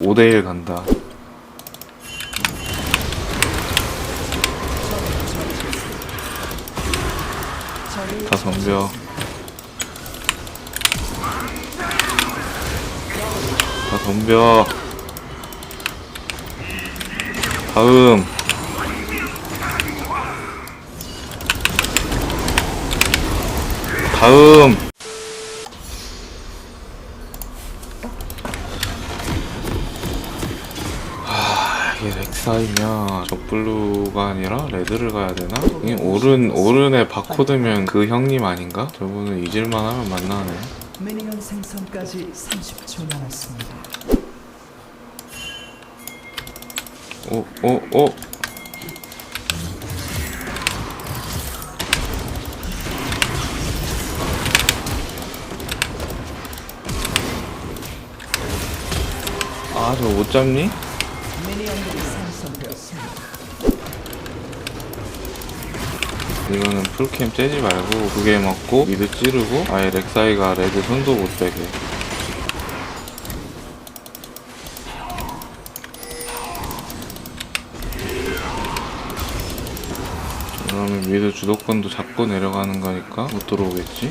5대1 간다. 다 덤벼. 다 덤벼. 다음. 다음. 이게 렉사이면 적블루가 아니라 레드를 가야 되나? 이 오른 오른의 바코드면 그 형님 아닌가? 저분은 잊을만 하면 만나네. 미니언 생성까지 30초 남았습니다. 오, 오, 오. 아, 저못 잡니? 이거는 풀캠 째지 말고 두개 먹고 미드 찌르고 아예 렉사이가 레드 손도 못 대게. 그러면 미드 주도권도 잡고 내려가는 거니까 못 들어오겠지?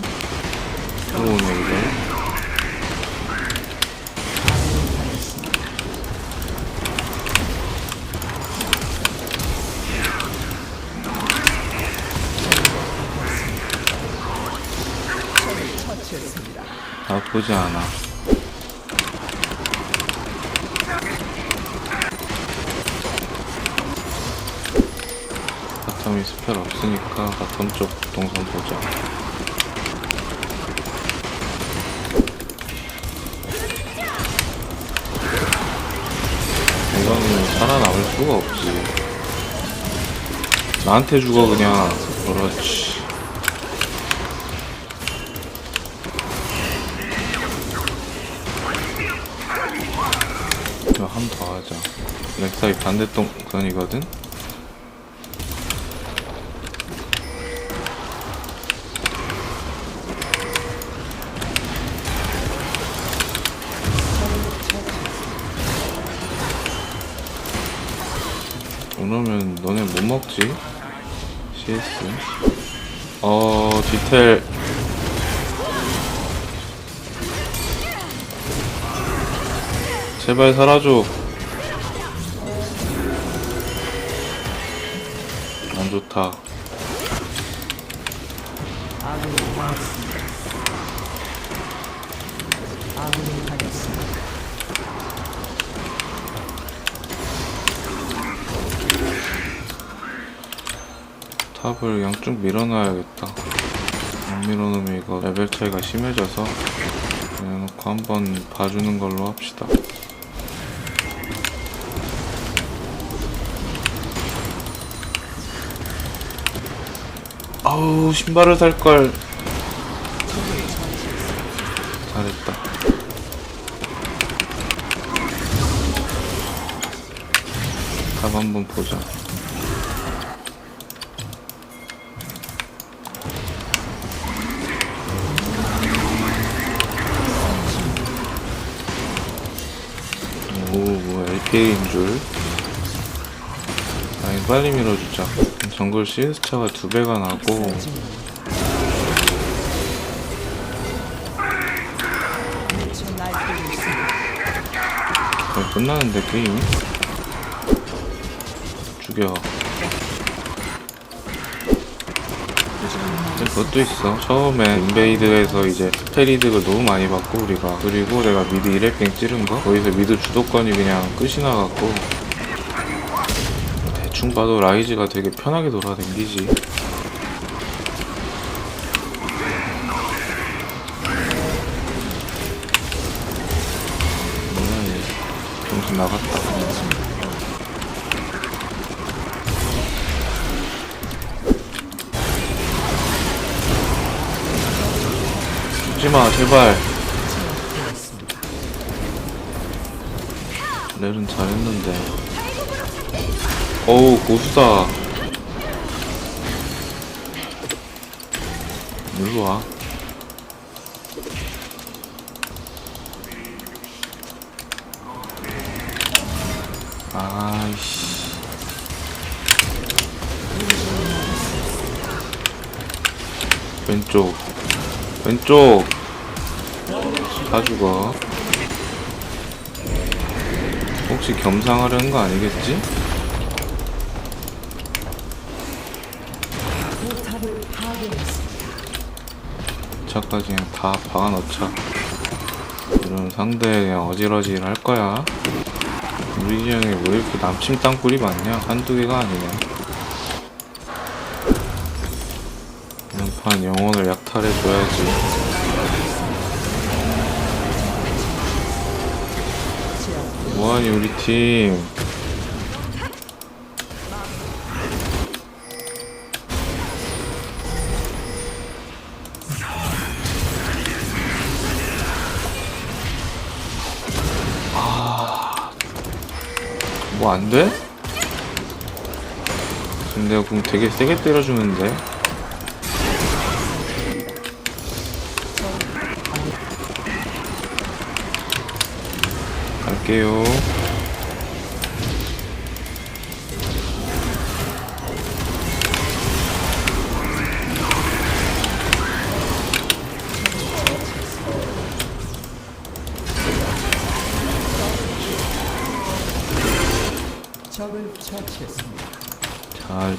들어오네 이거. 처치했습니다. 나쁘지 않아. 바텀이 스펠 없으니까 바텀 쪽 동선 보자. 이거는 살아남을 수가 없지. 나한테 죽어 그냥. 그렇지. 이거 한 번 더 하자. 렉사이 반대 동선이거든? 이러면 너네 못 먹지? CS. 어, 디텔. 제발 살아줘. 안 좋다. 탑을 양쪽 밀어놔야겠다. 안 밀어놓으면 이거 레벨 차이가 심해져서 내놓고 한번 봐주는 걸로 합시다. 아우 신발을 살걸 잘했다 답 한번 보자 오, 뭐 LK인 줄. 아니, 빨리 밀어주자. 정글 CS 차가 두 배가 나고. 거의 끝나는데, 게임이? 죽여. 그것도 있어. 처음에 인베이드에서 이제 스페리드를 너무 많이 받고, 우리가. 그리고 내가 미드 1렙갱 찌른 거? 거기서 미드 주도권이 그냥 끝이 나갔고, 대충 봐도 라이즈가 되게 편하게 돌아다니지. 뭐야 얘 정신 나갔다. 죽지마 제발. 렐은 잘했는데 어우 고수다 일로와 아이씨. 왼쪽. 왼쪽. 다 죽어. 혹시 겸상하려는 거 아니겠지? 포탑을 파괴했습니다. 차까지 그냥 다 박아넣자. 이런 상대 그냥 어질어질 할 거야. 우리 지형에 왜 이렇게 남침 땅굴이 많냐? 한두 개가 아니네. 이번 판 영혼을 약탈해줘야지. 뭐하니 우리 팀. 뭐안 돼? 근데 내가 그럼 되게 세게 때려주는데 갈게요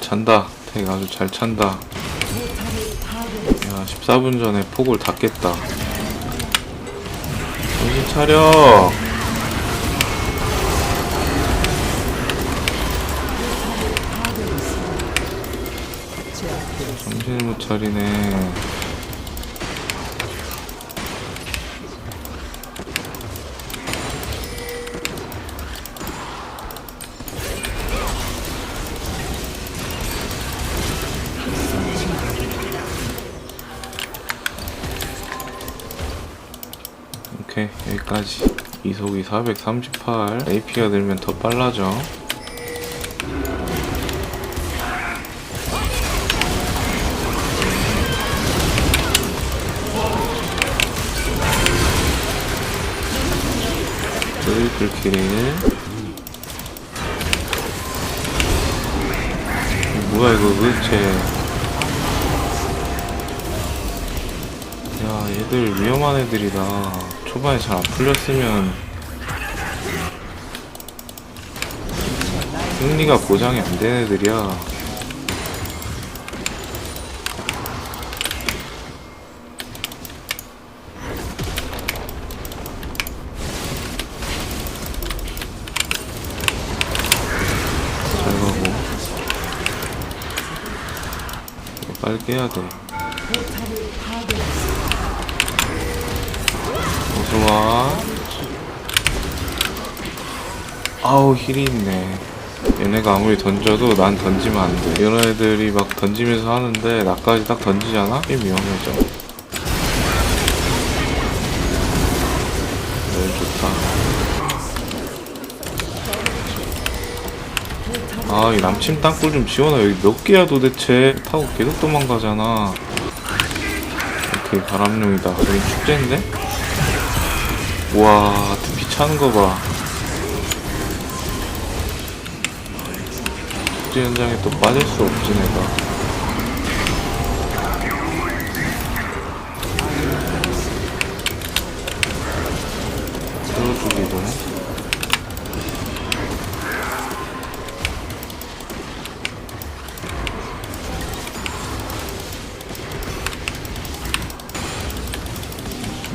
찬다 택 아주 잘 찬다. 야 14분 전에 폭을 다 깼다 정신 차려. 정신을 못 차리네 오케이 여기까지. 이속이 438 AP가 늘면 더 빨라져. 트리플 킬 뭐야 이거 도대체 야 얘들 위험한 애들이다 초반에 잘 안 풀렸으면 승리가 보장이 안된 애들이야. 잘 가고. 빨리 깨야 돼 어서와 아우 힐이 있네. 얘네가 아무리 던져도 난 던지면 안돼. 이런 애들이 막 던지면서 하는데 나까지 딱 던지잖아? 게 위험해져. 네 좋다. 아 이 남침 땅굴 좀 지워놔. 여기 몇 개야 도대체? 타고 계속 도망가잖아. 오케이 바람용이다. 여기 축제인데? 우와 두피 차는 거봐. 축제 현장에 또 빠질 수 없지 내가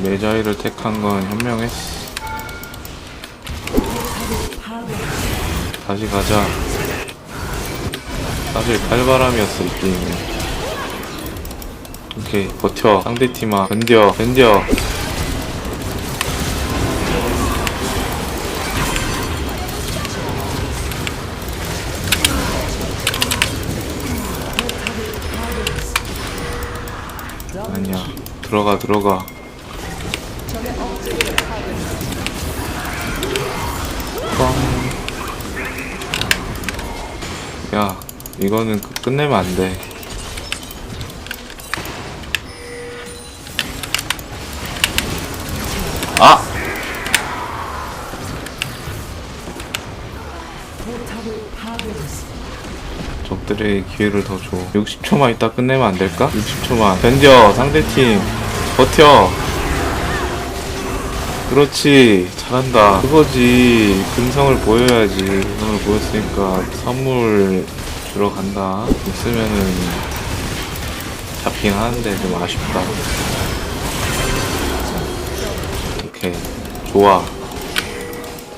메자이를 택한 건 현명했어 다시 가자. 사실 칼바람이었어 이 게임은 오케이 버텨. 상대팀아 견뎌 견뎌. 아니야. 들어가 들어가 뻥. 야 이거는 끝- 끝내면 안 돼 아! 포탑을 파괴했습니다. 적들의 기회를 더 줘. 60초만 있다 끝내면 안 될까? 60초만. 견뎌, 상대팀. 버텨. 그렇지. 잘한다. 그거지. 근성을 보여야지. 근성을 보였으니까 선물 주러 간다. 있으면은 잡긴 하는데 좀 아쉽다. 오케이. 좋아.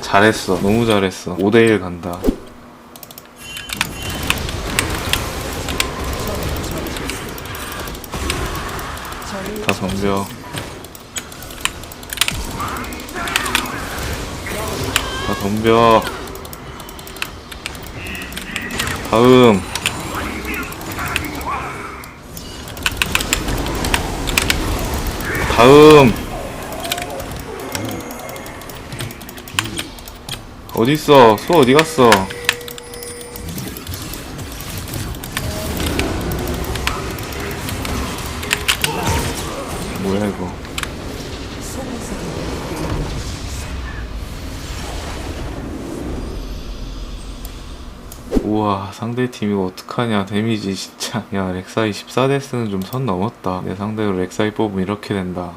잘했어. 너무 잘했어. 5대1 간다. 다 덤벼. 다 덤벼. 다음. 다음. 어딨어? 수 어디 갔어? 상대 팀 이거 어떡하냐 데미지 진짜. 야 렉사이 14데스는 좀 선 넘었다. 내 상대로 렉사이 뽑으면 이렇게 된다